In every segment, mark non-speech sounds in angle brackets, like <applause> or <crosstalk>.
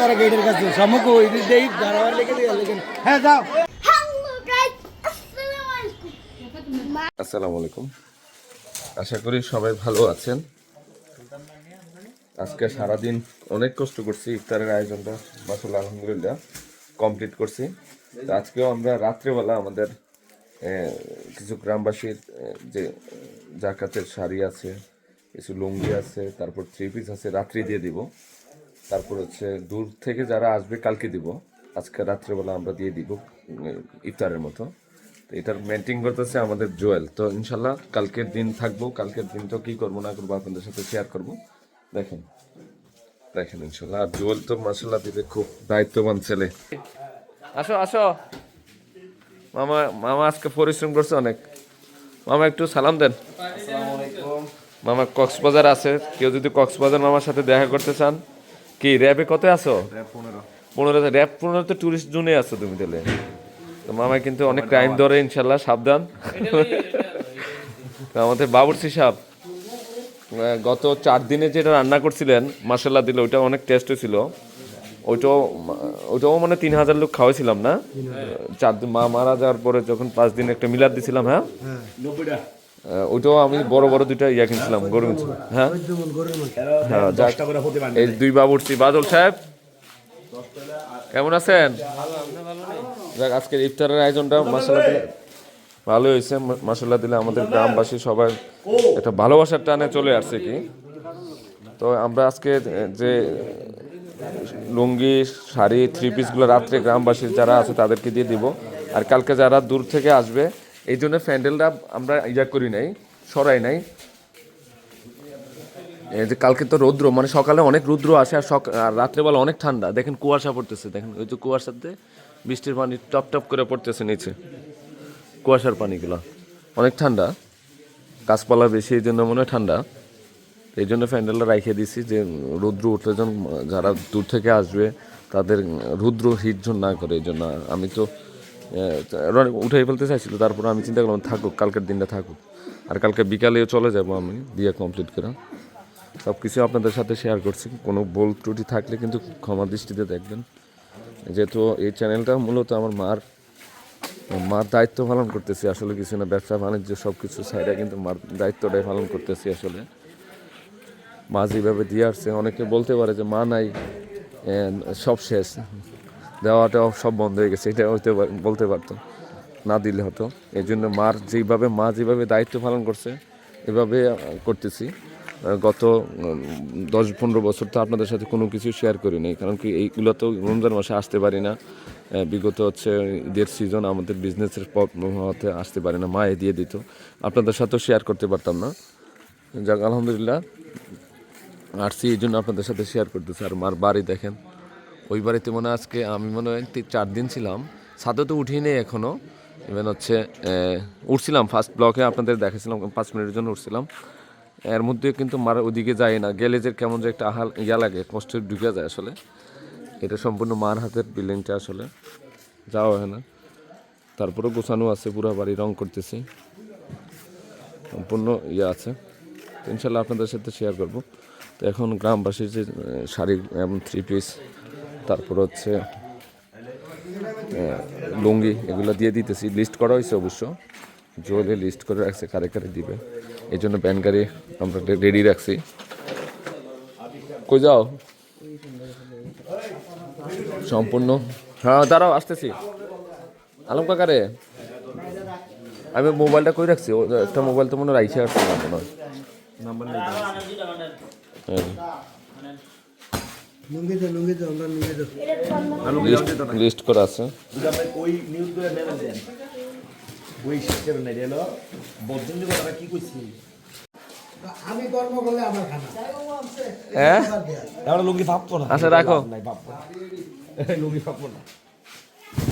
তারা গেটের কাছে ওই দিক দিয়ে দাঁড়াবার লেগে দিয়ে লেগে হ্যাঁ যাও। আসসালামু আলাইকুম। আশা করি সবাই ভালো আছেন। আজকে সারাদিন অনেক কষ্ট করছি ইফতারের আয়োজনটা মাসাল্লাহ আলহামদুলিল্লাহ কমপ্লিট করছি। তো আজকেও আমরা রাত্রেবেলা আমাদের কিছু গ্রামবাসীর যে জাকাতের শাড়ি আছে কিছু লুঙ্গি আছে তারপর থ্রি পিস আছে রাত্রি দিয়ে দিব। তারপর হচ্ছে দূর থেকে যারা আসবে কালকে দিব। আজকে রাত্রেবেলা আমরা দিয়ে দিব ইফতারের মতো। তো এটার মেনটেন করতেছে আমাদের জোয়েল। তো ইনশাল্লাহ কালকের দিন থাকব। কালকের দিন তো কি করব না করব আপনাদের সাথে শেয়ার করব। দেখেন দেখেন ইনশাল্লাহ। আর জোয়েল তো মাসাল্লাহ দিতে খুব দায়িত্ববান ছেলে। আসো আসো। মামা মামা আজকে পরিশ্রম করছে অনেক। মামা একটু সালাম দেন। মামা কক্সবাজার আছে। কেউ যদি কক্সবাজার মামার সাথে দেখা করতে চান কি র্যাবে কত আছো? পনেরো। র্যাব পনেরো তো টুরিস্ট জোনে আছো তুমি তাহলে। তো মামা কিন্তু অনেক ক্রাইম ধরে ইনশাল্লাহ সাবধান। আমাদের বাবুর্চি সাহেব আহ, গত চার দিনে যেটা রান্না করছিলেন মাসাল্লাহ দিলে ওইটা অনেক টেস্ট হয়েছিল। ওইটাও ওইটাও মানে তিন হাজার লোক খাওয়াইছিলাম না? চার দিন মা মারা যাওয়ার পরে যখন পাঁচ দিন একটা মিলাদ দিছিলাম হ্যাঁ? আহ, ওইটাও আমি বড় বড় দুইটা ইয়া কিনছিলাম, গরু হ্যাঁ? হ্যাঁ এই দুই বাবুর্চি বাদল সাহেব। কেমন আছেন? যাক, আজকের ইফতারের আয়োজনটা মাসাল্লাহ দিলে ভালো হয়েছে মাসাল্লাহ দিলে আমাদের গ্রামবাসী সবাই একটা ভালোবাসার টানে চলে আসছে কি? তো আমরা আজকে যে লুঙ্গি, শাড়ি থ্রি পিসগুলো রাত্রে গ্রামবাসী যারা আছে তাদেরকে দিয়ে দিব। আর কালকে যারা দূর থেকে আসবে এই জন্য প্যান্ডেলটা আমরা ইয়া করি নাই, সরাই নাই। এই যে কালকে তো রৌদ্র মানে সকালে অনেক রৌদ্র আসে আর সক আর রাত্রেবেলা অনেক ঠান্ডা। দেখেন কুয়াশা পড়তেছে, দেখেন ওই যে কুয়াশাতে বৃষ্টির পানি টপ টপ করে পড়তেছে নিচে, কুয়াশার পানিগুলো। অনেক ঠান্ডা, গাছপালা বেশি, এই জন্য মনে হয় ঠান্ডা। এই জন্য প্যান্ডেলটা রাখিয়ে দিছি যে রৌদ্র উঠলে যেন যারা দূর থেকে আসবে, তাদের রুদ্র হিট না করে, এই জন্য আমি তো উঠাই ফেলতে চাইছিল, তারপর আমি চিন্তা করলাম, থাকুক, কালকের দিনটা থাকুক। আর কালকে বিকালেও চলে যাব আমি দিয়ে কমপ্লিট করে। সব কিছু আপনাদের সাথে শেয়ার করছি, কোনো বল ত্রুটি থাকলে কিন্তু ক্ষমা দৃষ্টিতে দেখবেন। যেহেতু এই চ্যানেলটা মূলত আমার মার মার দায়িত্ব পালন করতেছি, আসলে কিছু না, ব্যবসা, বাণিজ্য সব কিছু সাইডে কিন্তু মার দায়িত্বটাই পালন করতেছি আসলে। মা যেভাবে দিয়ে আসছে, অনেকে বলতে পারে যে, মা নাই সব শেষ। দেওয়াটাও সব বন্ধ হয়ে গেছে, এটা হইতে বলতে পারতো। না দিলে হতো। এই জন্য মার যেভাবে মা যেভাবে দায়িত্ব পালন করছে, এভাবে করতেছি। গত দশ পনেরো বছর তো আপনাদের সাথে কোনো কিছু শেয়ার করি নাই, কারণ কি এইগুলো তো রমজান মাসে আসতে পারি না। বিগত হচ্ছে ঈদের সিজন আমাদের বিজনেসের হতে আসতে পারি না মা দিয়ে দিত। আপনাদের সাথেও শেয়ার করতে পারতাম না। যাক, আলহামদুলিল্লাহ, আসছি এই জন্য আপনাদের সাথে শেয়ার করতেছি। আর মার বাড়ি দেখেন ওই বাড়িতে মনে আজকে আমি মনে হয় চার দিন ছিলাম। ছাদে তো উঠিনি এখনও ইভেন হচ্ছে উঠছিলাম ফার্স্ট ব্লকে আপনাদের দেখেছিলাম পাঁচ মিনিটের জন্য উঠছিলাম। এর মধ্যে কিন্তু মার ওদিকে যায় না। গেলে যে কেমন যে একটা আহাল ইয়া লাগে, কষ্ট ঢুকে যায় আসলে। এটা সম্পূর্ণ মার হাতের বিল্ডিংটা আসলে। যাওয়া হয় না। তারপরেও গোছানো আছে, পুরো বাড়ি রং করতেছি। সম্পূর্ণ ইয়ে আছে। ইনশাল্লাহ আপনাদের সাথে শেয়ার করব। তো এখন গ্রামবাসীর যে শাড়ি এবং থ্রি পিস তারপর হচ্ছে লুঙ্গি এগুলো দিয়ে দিতেছি। লিস্ট করা হয়েছে অবশ্য। জোরে লিস্ট করে রাখছে কারে কারে দিবে। এই জন্য ব্যান গাড়ি আমরা রেডি রাখছি। কই যাও? সম্পূর্ণ। হ্যাঁ দাঁড়াও আসতেছি। আলম কাকারে। আমি মোবাইলটা কই রাখছি? ও একটা মোবাইল তো মনে হয় রাইখে আসছে না মনে হয়। নাম্বার এই। লুঙ্গি দে লুঙ্গি দে আমরা লুঙ্গি দে। লিস্ট লিস্ট করা আছে। ওই নিউজ করে নেবেন দেন ওই সিস্টেম নাই এলো বদলি কথা কি কইছি আমি কর্ম করলে আমার খানা। হ্যাঁ? আমরা লুঙ্গি ভাববো না। আচ্ছা রাখো। নাই ভাববো লুঙ্গি ভাববো না।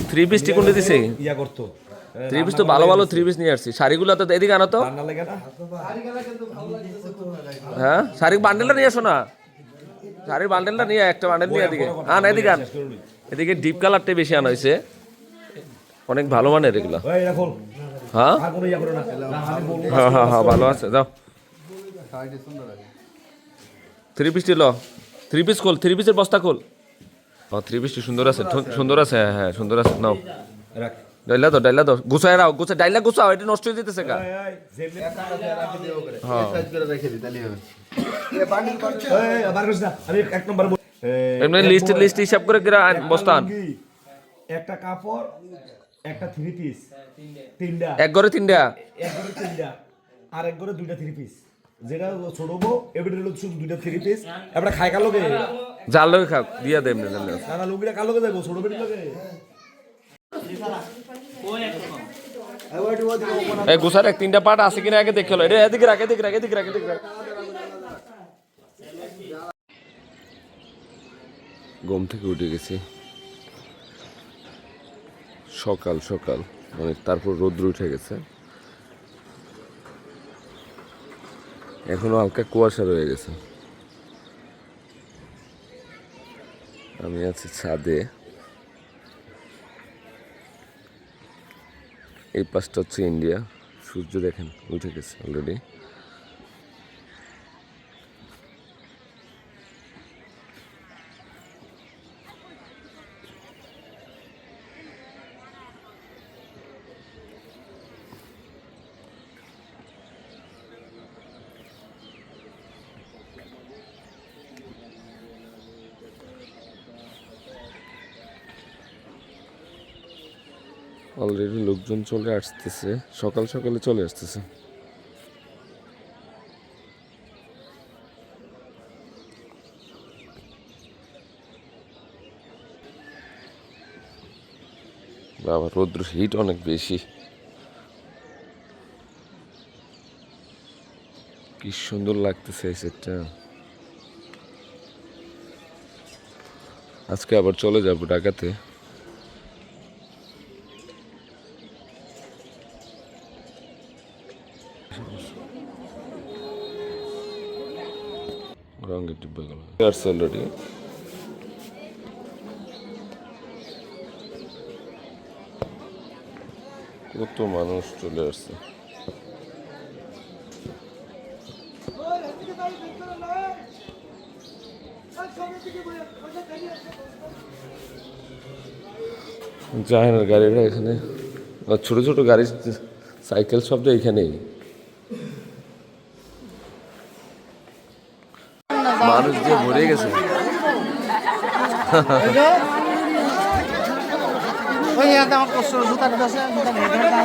থ্রি পিস টি কোনটা দিছে? ইয়া করতো। থ্রি পিস তো ভালো ভালো থ্রি পিস নিয়ে আসছি। শাড়িগুলো তো এদিকে আনো তো। রান্না লাগে না? হ্যাঁ? শাড়ি বান্ডেলটা নিয়ে আসো না। শাড়ির বান্ডেলটা নিয়ে একটা বান্ডেল নিয়ে এদিকে। আন এদিকে আন। এদিকে ডিপ কালারটাই বেশি আনা হয়েছে। অনেক ভালো মানের এগুলো। হ্যাঁ? হ্যাঁ হ্যাঁ হ্যাঁ ভালো আছে যাও। থ্রি পিস ল। থ্রি পিস খোল থ্রি পিসের বস্তা খোল। ও থ্রি পিসটি সুন্দর আছে সুন্দর আছে হ্যাঁ হ্যাঁ সুন্দর আছে নাও। রাখ। ডাইলা দাও ডাইলা দাও। গুছাই রাও গুছাই ডাইলা গুছাও এটা নষ্ট হয়ে যেতেছে কা এমনি লিস্ট লিস্ট হিসাব করে গিরা বস্তান একটা কাপড় একটা থ্রি পিস তিনটা। এক ঘরে তিনটা? এক ঘরে তিনটা। আর এক ঘরে দুইটা থ্রি পিস যেটা ছোট বউ এবারে হলো শুধু দুইটা থ্রি পিস এবারে খাই কার লগে? জাল লগে খাও দিয়া দে এমনি এমনি। না কার লগে ছোট লগে? এই গুছার এক তিনটা পাট আছে কিনা আগে দেখে এটা এদিকে রাখ এদিকে রাখ এদিকে রাখ এদিকে রাখ। ঘুম থেকে উঠে গেছি। সকাল সকাল মানে তারপর রোদ্র উঠে গেছে। এখনও হালকা কুয়াশা রয়ে গেছে। আমি আছি ছাদে। এই পাশটা হচ্ছে ইন্ডিয়া সূর্য দেখেন উঠে গেছে অলরেডি অলরেডি লোকজন চলে আসতেছে, সকাল সকালে চলে আসতেছে। বাবা, রৌদ্র হিট অনেক বেশি। কি সুন্দর লাগতেছে এই সেটটা আজকে আবার চলে যাব ঢাকাতে। কত মানুষ চলে আসছে। জাহানের গাড়িটা এখানে। ছোট ছোট গাড়ি সাইকেল সবটা এখানেই মানুষ দিয়ে ভরে গেছে ওই একটা আমার কষ্ট জুতার দশে জুতার হেডার না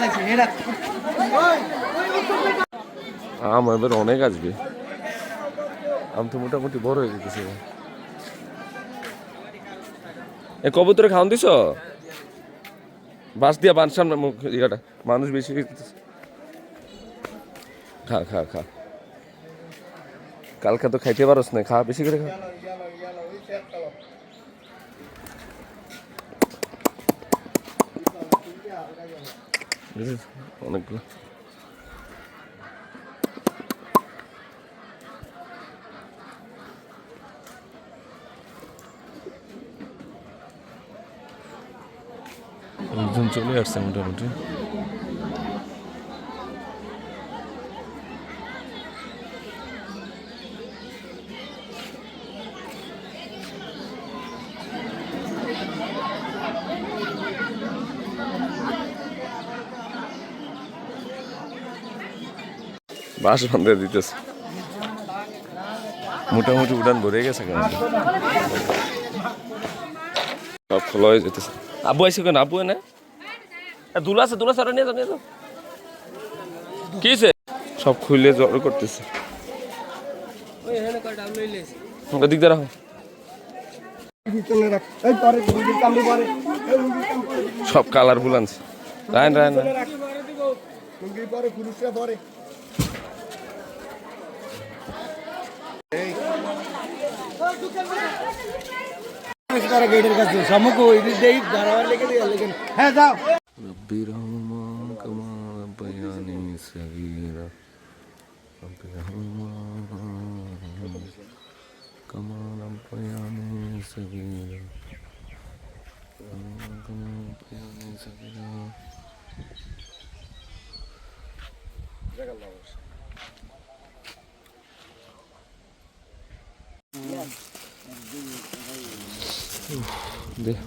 লাগছে হেডার আম এবার অনেক আসবে। আম তো মোটামুটি বড় হয়ে যেতেছে এ কবুতরে খাওয়ান দিছ? বাস দিয়া বান সামনে মুখ ইয়েটা। মানুষ বেশি হয়ে। খা খা খা। কালকে তো খাইতে পারস না খা বেশি করে খা। অনেকগুলো। লোকজন চলে আসছে মোটামুটি। বাস বান্ধে দিতেছে। মোটামুটি উড়ান ভরে গেছে কেন সব খোলা হয়ে যেতেছে। আবু আইসে কেন? আবু না দুলা আছে দুলা সারা নিয়ে যাও নিয়ে যাও? সব খুলে জড়ো করতেছে। ওদিক দিয়ে রাখো। সব কালারফুল আনছে। রায়ন রায়ন রায়ন। লুঙ্গি পরে পুরুষরা পরে গেটের কাছে সমুখ দেই দাঁড়াবার লেগে দিয়ে লেগে হ্যাঁ যাও ربي رحمهما كما ربياني صغيرا ربي رحمهما كما ربياني صغيرا كما ربياني صغيرا দে-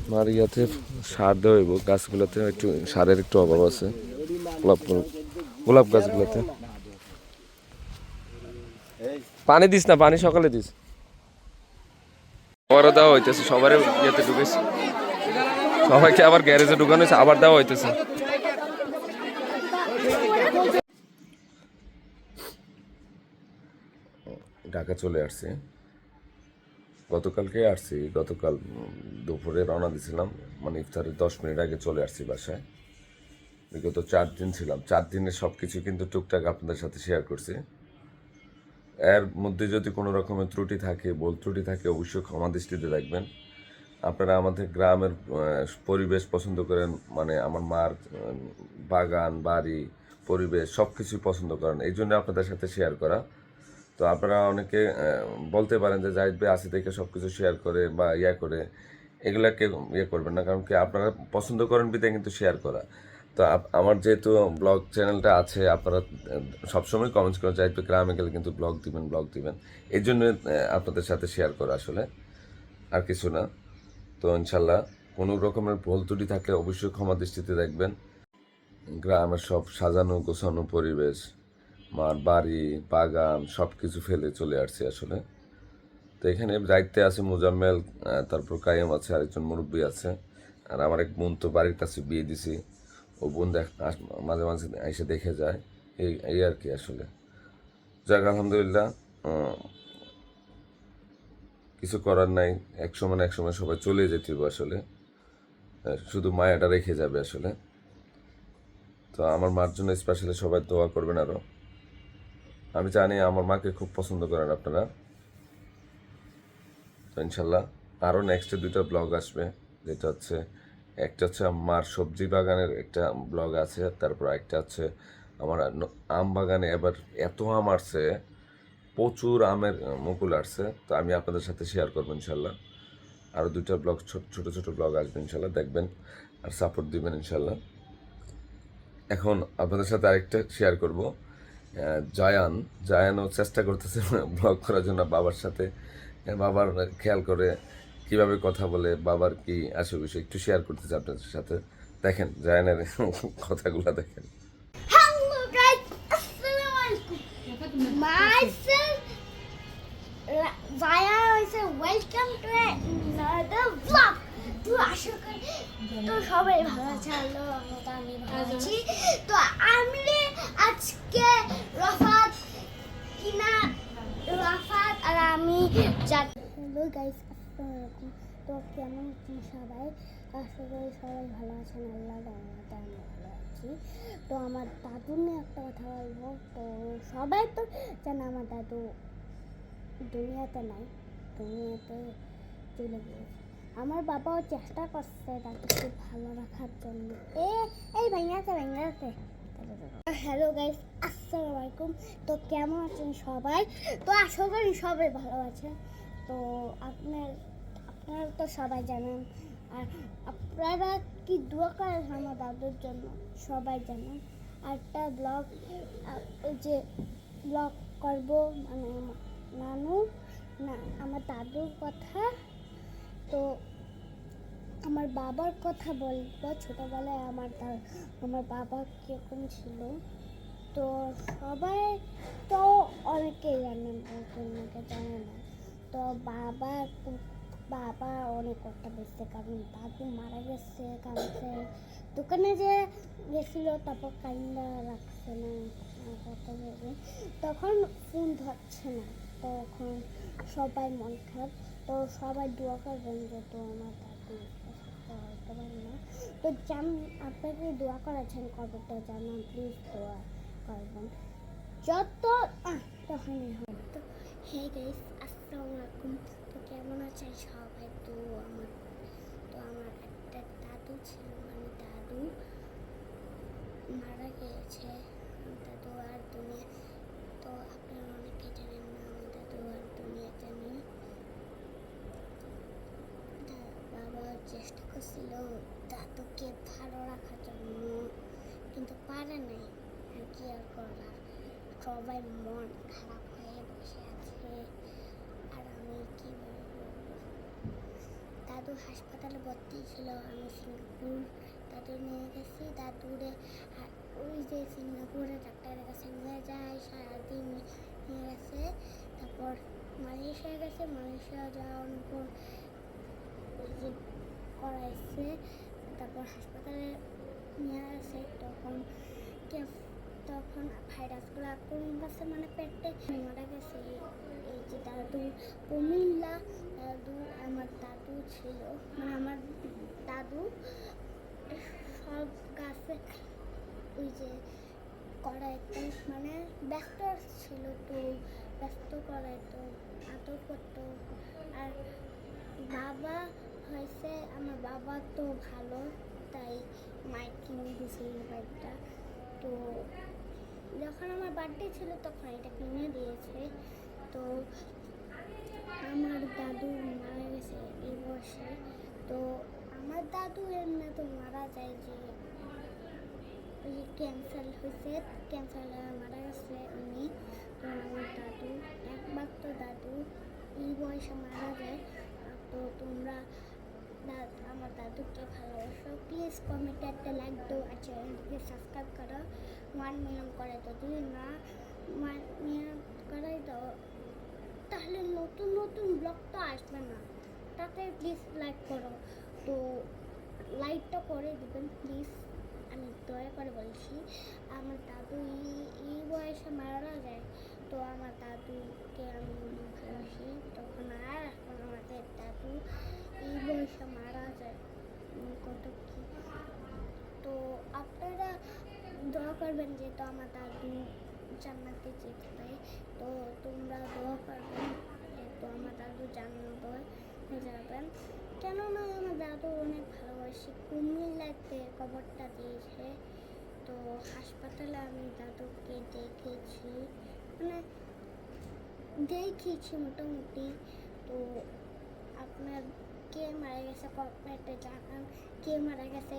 মার ইয়াতে সার দেওয়া হইব। গাছগুলোতে একটু, সারের একটু অভাব আছে। গোলাপ গোলাপ- গাছগুলোতে। পানি দিস না, পানি সকালে দিস। আবারও দেওয়া হইতেছে সবার ইয়েতে ঢুকেছে সবাইকে আবার গ্যারেজে ঢুকানো হয়েছে, আবার দেওয়া হইতেছে। ঢাকা চলে আসছে। গতকালকে আসছি, গতকাল দুপুরে রওনা দিয়েছিলাম মানে ইফতারের দশ মিনিট আগে চলে আসছি বাসায়। বিগত চার দিন ছিলাম। চার দিনের সব কিছু কিন্তু টুকটাক আপনাদের সাথে শেয়ার করছি। এর মধ্যে যদি কোনো রকমের ত্রুটি থাকে বল ত্রুটি থাকে, অবশ্যই ক্ষমা দৃষ্টিতে দেখবেন। আপনারা আমাদের গ্রামের পরিবেশ পছন্দ করেন। মানে আমার মার বাগান, বাড়ি, পরিবেশ সব কিছুই পছন্দ করেন। এই জন্য আপনাদের সাথে শেয়ার করা। তো আপনারা অনেকে বলতে পারেন যে জাহিদ ভাই আসি থেকে সব কিছু শেয়ার করে বা ইয়া করে, এগুলাকে ইয়ে করবেন না। কারণ কি আপনারা পছন্দ করেন বিদায় কিন্তু শেয়ার করা। তো আমার যেহেতু ব্লগ চ্যানেলটা আছে, আপনারা সবসময় কমেন্টস করেন জাহিদ ভাই গ্রামে গেলে কিন্তু ব্লগ দিবেন ব্লগ দিবেন। এই জন্য আপনাদের সাথে শেয়ার করা আসলে, আর কিছু না। তো ইনশাল্লাহ কোনো রকমের ভুল ত্রুটি থাকলে অবশ্যই ক্ষমা দৃষ্টিতে দেখবেন। গ্রামের সব সাজানো গোছানো পরিবেশ। মার বাড়ি, বাগান সব কিছু ফেলে চলে আসছি আসলে। তো এখানে দায়িত্বে আছে মোজাম্মেল তারপর কায়েম আছে আরেকজন মুরব্বী আছে। আর আমার এক বোন তো বাড়ির কাছে বিয়ে দিছি। ও বোন দেখ মাঝে মাঝে এসে দেখে যায়। এই এই আর কি আসলে। যাক, আলহামদুলিল্লাহ কিছু করার নাই। এক সময় এক সময় সবাই চলে যেতে হবে আসলে। শুধু মায়াটা রেখে যাবে আসলে। তো আমার মার জন্য স্পেশালি সবাই দোয়া করবেন আরও আমি জানি আমার মাকে খুব পছন্দ করেন আপনারা। তো ইনশাল্লাহ আরও নেক্সটে দুইটা ব্লগ আসবে, যেটা হচ্ছে, একটা হচ্ছে আমার সবজি বাগানের একটা ব্লগ আছে, তারপর একটা হচ্ছে আমার আম বাগানে এবার এত আম আসছে, প্রচুর আমের মুকুল আসছে, তো আমি আপনাদের সাথে শেয়ার করব ইনশাল্লাহ। আরও দুইটা ব্লগ ছোট, ছোটো, ছোট ব্লগ আসবে ইনশাল্লাহ, দেখবেন আর সাপোর্ট দিবেন ইনশাল্লাহ। এখন আপনাদের সাথে আরেকটা শেয়ার করব। জায়ান, জায়ানও চেষ্টা করতেছে <laughs> ব্লগ করার জন্য বাবার সাথে। বাবার খেয়াল করে কীভাবে কথা বলে, বাবার কি আসে বিষয় একটু শেয়ার করতেছে আপনাদের সাথে। দেখেন, জায়ানের <laughs> কথাগুলো দেখেন। আমি আজকে রফাত কিনা, রফাত আর আমি হ্যালো গাইস আসসালামু তো কেমন আছেন সবাই? আশা করি সবাই ভালো আছেন। আল্লাহ রহমতে আমি ভালো আছি। তো আমার দাদু নিয়ে একটা কথা বলব। তো সবাই তো জানে আমার দাদু দুনিয়াতে নাই, দুনিয়াতে চলে গিয়েছে। আমার বাবাও চেষ্টা করছে দাদুকে ভালো রাখার জন্য। এ, এই ভেঙেছে ভেঙেছে হ্যালো গাইস, আসসালামু আলাইকুম। তো কেমন আছেন সবাই? তো আশা করি সবাই ভালো আছেন। তো আপনার, আপনারা তো সবাই জানেন। আর আপনারা কি দোয়া করেন আমার দাদুর জন্য? সবাই জানেন। একটা ব্লগ যে ব্লগ করব মানে নানু, না, আমার দাদুর কথা। তো আমার বাবার কথা বলব ছোটোবেলায় আমার দা- আমার বাবা কীরকম ছিল? তো সবাই তো অনেকেই জানেন অনেকে জানে না। তো বাবা বাবা অনেক কথা বলছে, কারণ দাদু মারা গেছে কালকে দোকানে যে গেছিল, তারপর কান্দা রাখছে না কথা বলবে। তখন ফোন ধরছে না, তখন সবাই মন খারাপ। তো সবাই দোয়া করবেন তো আমার দাদু হতে পারে না তো জান, আপনাকে দোয়া করেছেন কবে তো জানান প্লিজ দোয়া করবেন। যত তখনই হবে তো হে গাইস আসসালামু আলাইকুম। তো কেমন আছেন সবাই? তো আমার তো আমার একটা দাদু ছিল মানে দাদু মারা গিয়েছে। দাদু আর দুনিয়া, তো আপনারা অনেকে জানেন না আমার দাদু আর দুনিয়াতে নেই দা- বাবা চেষ্টা করছিল দাদুকে ভালো রাখার জন্য কিন্তু পারে নাই আর কি আর করার সবাই মন খারাপ হয়ে বসে আছে আর আমি কি বলব দাদু হাসপাতালে ভর্তি ছিল আমি সিঙ্গাপুর দাদু নিয়ে গেছি দাদুরে ওই যে সিঙ্গাপুরে ডাক্তারের কাছে নিয়ে যায় সারাদিন নিয়ে গেছে তারপর মালয়েশিয়া গেছে, মালয়েশিয়া যাওয়ার পর ওই যে করাইছে তারপর হাসপাতালে নিয়ে আসে, তখন তখন ভাইরাসগুলো আক্রমণ করছে মানে পেটে মারা গেছে। এই যে দাদু কুমিল্লা, দাদু আমার দাদু ছিল মানে আমার দাদু সব গাছে ওই যে করাইতো মানে ব্যস্ত ছিল তো, ব্যস্ত করাইতো, আদর করতো। আর বাবা হয়েছে, আমার বাবা তো ভালো, তাই মাইক কিনে দিয়েছে এই বাইকটা তো যখন আমার বার্থডে ছিল তখন এটা কিনে দিয়েছে। তো আমার দাদু মারা গেছে এই বয়সে। তো আমার দাদু এমনি তো মারা যায় যে, ওই যে ক্যান্সার হয়েছে ক্যান্সার মারা গেছে উনি। তো আমার দাদু, একমাত্র দাদু, এই বয়সে মারা যায়। তো তোমরা দা- আমার দাদুকে ভালোবাসো। প্লিজ কমেন্টে একটা লাইক দাও আর চ্যানেলটিকে সাবস্ক্রাইব করো। ওয়ান মিলিয়ন করে তো যদি না ওয়ান মিলিয়ন করে দাও তাহলে নতুন নতুন ব্লগ তো আসবে না। তাতে প্লিজ লাইক করো। তো লাইকটা করে দিবেন প্লিজ আমি দয়া করে বলছি, আমার দাদু এই- বয়সে মারা যায়, তো আমার দাদুকে আমি ভালোবাসি। তখন আর আমাদের দাদু এই বয়সে মারা যায়। কত কি? তো আপনারা দোয়া করবেন যে তো আমার দাদু জান্নাতে যেতে পারে, তো তোমরা দোয়া করবেন যে তো আমার দাদু জান্নাত হয়ে যাবেন। কেননা আমার দাদু অনেক ভালোবাসি, কুমিল্লাতে কবরটা দিয়েছে। তো হাসপাতালে আমি দাদুকে দেখেছি মানে দেখিয়েছি মোটামুটি। তো আপনার কে মারা গেছে কমেন্টে জানান কে মারা গেছে,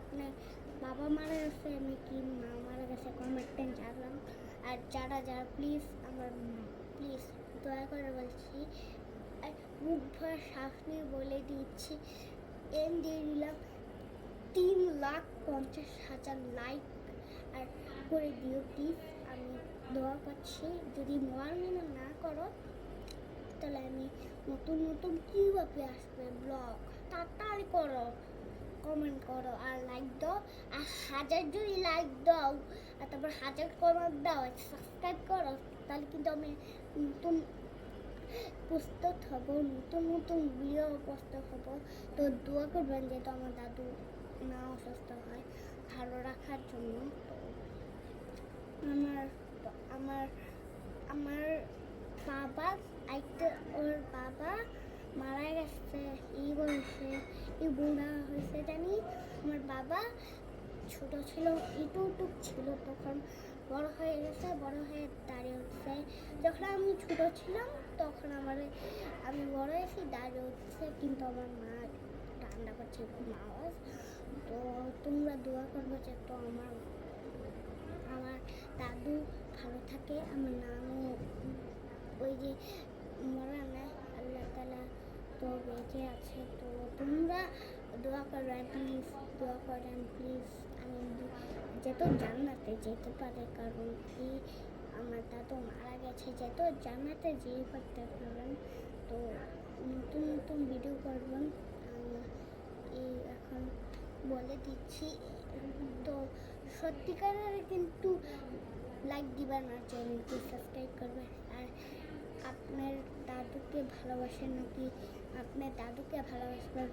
আপনার বাবা মারা গেছে, আমি কি মা মারা গেছে কমেন্টে জানান। আর যারা যারা প্লিজ আমার প্লিজ দয়া করে বলছি, আর মুখ ভরা শ্বাস নিয়ে বলে দিচ্ছি এম দিয়ে দিলাম তিন লাখ পঞ্চাশ হাজার লাইক আর করে দিও প্লিজ আমি দোয়া করছি। যদি মন মনে না করো, তাহলে আমি নতুন নতুন কীভাবে আসবে ব্লগ। তাড়াতাড়ি করো কমেন্ট করো আর লাইক দাও, আর হাজার যদি লাইক দাও, আর তারপর হাজার কমেন্ট দাও সাবস্ক্রাইব করো, তাহলে কিন্তু আমি নতুন প্রস্তুত হব নতুন নতুন ভিডিও প্রস্তুত হব তো দোয়া করবেন যেহেতু আমার দাদু না অসুস্থ হয়, ভালো রাখার জন্য। তো আমার আমার আমার বাবা, আইতে ওর বাবা মারা গেছে। এই বয়সে, এই বুড়া হয়েছে জানি। আমার বাবা ছোট ছিল ইটু টুক ছিল তখন। বড় হয়ে গেছে, বড় হয়ে দাঁড়িয়ে উঠছে। যখন আমি ছোট ছিলাম, তখন আমার আমি বড় হয়েছি, দাঁড়িয়ে উঠছে। কিন্তু আমার মা রান্না করছে আওয়াজ। তো তোমরা দোয়া করব যে তো আমার আমার দাদু ভালো থাকে। আমার নানু ওই যে মরা না আল্লাহ তালা তো বেঁচে আছে, তো তোমরা দোয়া করেন প্লিজ দোয়া করেন প্লিজ আমি যেত জান্নাতে যেতে পারে, কারণ কি আমার দাদু মারা গেছে, যেত জান্নাতে যেয়ে করতে পারবেন তো নতুন নতুন ভিডিও করবেন এই এখন বলে দিচ্ছি, তো সত্যিকারের কিন্তু লাইক দিবেন আর চ্যানেলকে সাবস্ক্রাইব করবেন, আর আপনার দাদুকে ভালোবাসেন নাকি আপনার দাদুকে ভালোবাসবেন